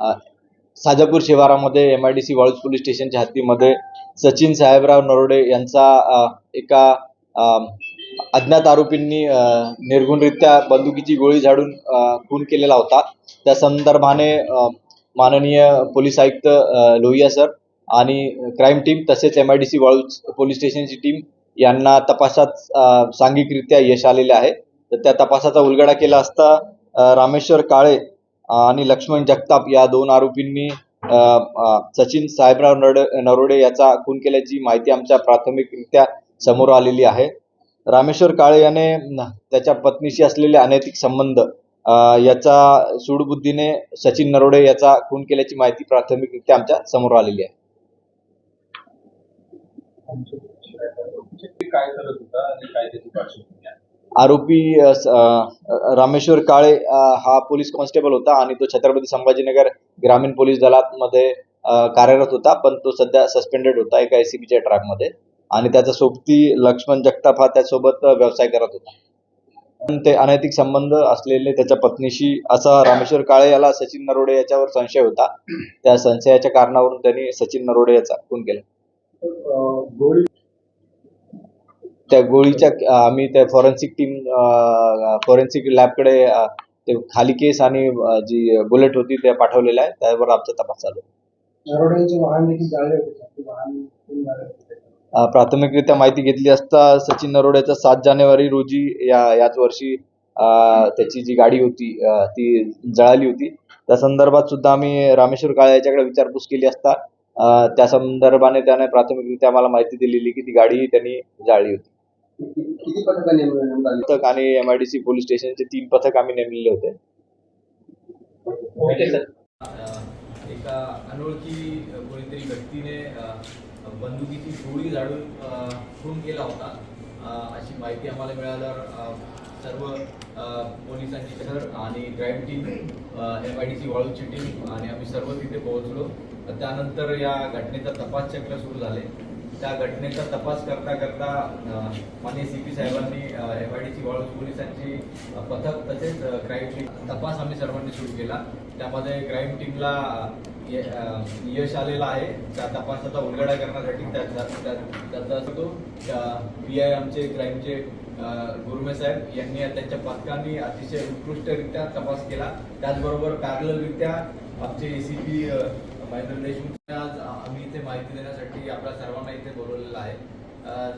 Sajapur शिवारामध्ये M I D C Waluj police स्टेशनच्या हद्दीमध्ये सचिन साहेबराव नरोडे यांचा एका अज्ञात आरोपींनी निर्गुणरित्या निर्घुणरित्या बंदुकीची गोळी झाडून खून केलेला होता. त्या संदर्भाने माननीय पोलीस आयुक्त लोहिया सर आणि क्राईम टीम तसेच M I D C Waluj police स्टेशनची team यांना तपासात सांघिकरित्या यश आलेले आहे. तर त्या तपासाचा उलगडा केला असता रामेश्वर काळे आणि लक्ष्मण जगताप या दोन आरोपींनी सचिन साहेबराव नरोडे नरोडे याचा खून केल्याची माहिती आमच्या प्राथमिकरित्या समोर आलेली आहे. रामेश्वर काळे याने त्याच्या पत्नीशी असलेले अनैतिक संबंध याचा सूडबुद्धीने सचिन नरोडे याचा खून केल्याची माहिती प्राथमिकरित्या आमच्यासमोर आलेली आहे. काय करत होता आणि काय त्याची पार्श्वभूमी आहे? आरोपी रामेश्वर काळे हा पोलीस कॉन्स्टेबल होता आणि तो छत्रपती संभाजीनगर ग्रामीण पोलीस दलात मध्ये कार्यरत होता पण तो सध्या सस्पेंडेड होता एका एसीबीच्या ट्रॅकमध्ये आणि त्याचा सोबती लक्ष्मण जगताप हा त्यासोबत व्यवसाय करत होता. पण ते अनैतिक संबंध असलेले त्याच्या पत्नीशी असा रामेश्वर काळे याला सचिन नरोडे याच्यावर संशय होता. त्या संशयाच्या कारणावरून त्यांनी सचिन नरोडे याचा खून केला. त्या गोळीच्या आम्ही त्या फॉरेन्सिक टीम फॉरेन्सिक लॅबकडे ते खाली केस आणि जी बुलेट होती त्या पाठवलेल्या आहे त्यावर आमचा तपास चालू प्राथमिकरित्या माहिती घेतली असता सचिन नरोड्याचा सात जानेवारी रोजी या याच वर्षी त्याची जी गाडी होती ती जळाली होती. त्या संदर्भात सुद्धा आम्ही रामेश्वर काळे याच्याकडे विचारपूस केली असता त्या संदर्भाने त्याने प्राथमिकरित्या आम्हाला माहिती दिलेली की ती गाडी त्यांनी जाळली होती. किती- पथक आणि M I D C police स्टेशनचे तीन पथक आम्ही नेमलेले होते. एका अनोळखी कोणीतरी व्यक्तीने बंदुकीची गोळी झाडून खून केला होता. अशी माहिती आम्हाला मिळाल्यावर सर्व पोलिसांची सर आणि crime team M I D C वाळूची टीम आणि आम्ही सर्व तिथे पोहोचलो. त्यानंतर या घटनेचा तपास चक्र सुरू झाले. त्या घटनेचा तपास करता करता माननीय सी पी साहेबांनी M I D C Waluj पोलिसांची पथक तसेच क्राईम टीम तपास आम्ही सर्वांनी सुरू केला. त्यामध्ये क्राईम टीमला यश आलेलं आहे. त्या तपासाचा उलगडा करण्यासाठी त्याचा त्या- त्याचा तो पी आय आमचे क्राईमचे गुरुमे साहेब यांनी त्यांच्या पथकांनी अतिशय उत्कृष्टरित्या तपास केला. त्याचबरोबर पॅरलरित्या आमचे एसीपी महेंद्र देशमुख माहिती देण्यासाठी आपल्या सर्वांना इथे बोलवलेलं आहे.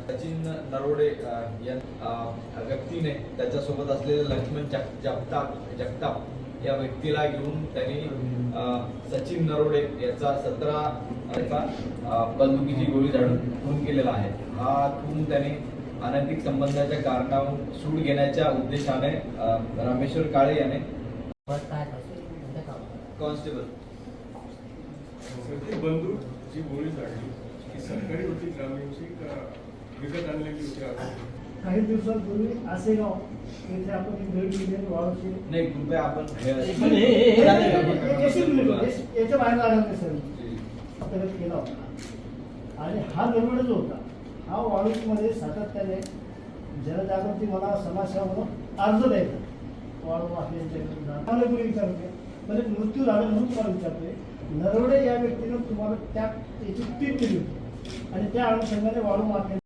सचिन नरोडे या व्यक्तीने त्याच्यासोबत असलेले लक्ष्मण जग जगताप जगताप या व्यक्तीला घेऊन त्यांनी सचिन नरोडे याचा सतरा याचा बंदुकीची गोळी झाडून खून केलेला आहे. हा खून त्याने अनैतिक संबंधाच्या कारणावरून सूड घेण्याच्या उद्देशाने रामेश्वर काळे याने कॉन्स्टेबल. बंदूक? जी गोळी झाडली ती सरकारी होती ग्रामीणची का विकत आणलेली होती आपण? काही दिवसांपूर्वी आसेगाव येथे आपण एक भेट दिली आहे वाळूची. नाही कृपया आपण याच्या बाहेर नाही सर. केला होता. आणि हा नरवड जो होता. हा वाळूमध्ये सातत्याने जनजागृती मला समाजसेवा म्हणून अर्ज द्यायचा. वाळू कोणी विचारते म्हणजे मृत्यू झाला म्हणून तुम्हाला विचारतोय. नरवडे या व्यक्तीनं तुम्हाला त्या याची टीप केली होती. आणि त्या अनुषंगाने वाळू माफिया